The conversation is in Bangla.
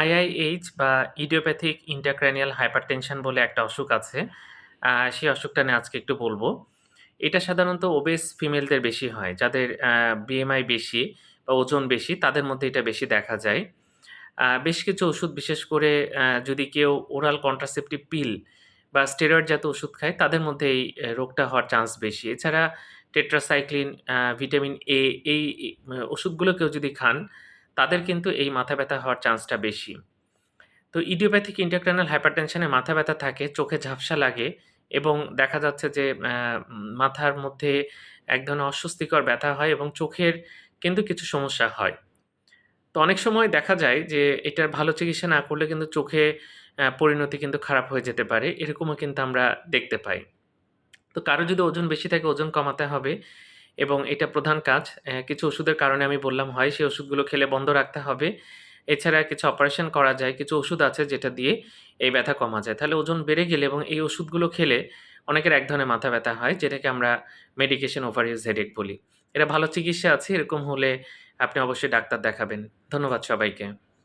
আইআইএইচ বা ইডিওপ্যাথিক ইন্টারক্র্যানিয়াল হাইপারটেনশন বলে একটা অসুখ আছে। সেই অসুখটা নিয়ে আজকে একটু বলব। এটা সাধারণত ওবেস ফিমেলদের বেশি হয়। যাদের বিএমআই বেশি বা ওজন বেশি তাদের মধ্যে এটা বেশি দেখা যায়। বেশ কিছু ওষুধ বিশেষ করে যদি কেউ ওরাল কন্ট্রাসেপ্টিভ পিল বা স্টেরয়েড জাতীয় ওষুধ খায় তাদের মধ্যে এই রোগটা হওয়ার চান্স বেশি। এছাড়া টেট্রাসাইক্লিন, ভিটামিন এ এই ওষুধগুলো কেউ যদি খান তাদের কিন্তু এই মাথা ব্যথা হওয়ার চান্সটা বেশি। তো ইডিওপ্যাথিক ইন্টারক্রানিয়াল হাইপারটেনশন মাথা ব্যথা থাকে, চোখে ঝাপসা লাগে এবং দেখা যাচ্ছে যে মাথার মধ্যে এক ধরনের অস্বস্তিকর ব্যথা হয় এবং চোখের কিন্তু কিছু সমস্যা হয়। তো অনেক সময় দেখা যায় যে এটার ভালো চিকিৎসা না করলে কিন্তু চোখে পরিণতি কিন্তু খারাপ হয়ে যেতে পারে। এরকমও কিন্তু আমরা দেখতে পাই। তো কারও যদি ওজন বেশি থাকে ওজন কমাতে হবে এবং এটা প্রধান কাজ। কিছু ওষুধের কারণে আমি বললাম হয়, সেই ওষুধগুলো খেলে বন্ধ রাখতে হবে। এছাড়া কিছু অপারেশন করা যায়, কিছু ওষুধ আছে যেটা দিয়ে এই ব্যথা কমা যায়। তাহলে ওজন বেড়ে গেলে এবং এই ওষুধগুলো খেলে অনেকের এক ধরনের মাথা ব্যথা হয় যেটাকে আমরা মেডিকেশন ওভার ইউজ হেডেক বলি। এটা ভালো চিকিৎসা আছে। এরকম হলে আপনি অবশ্যই ডাক্তার দেখাবেন। ধন্যবাদ সবাইকে।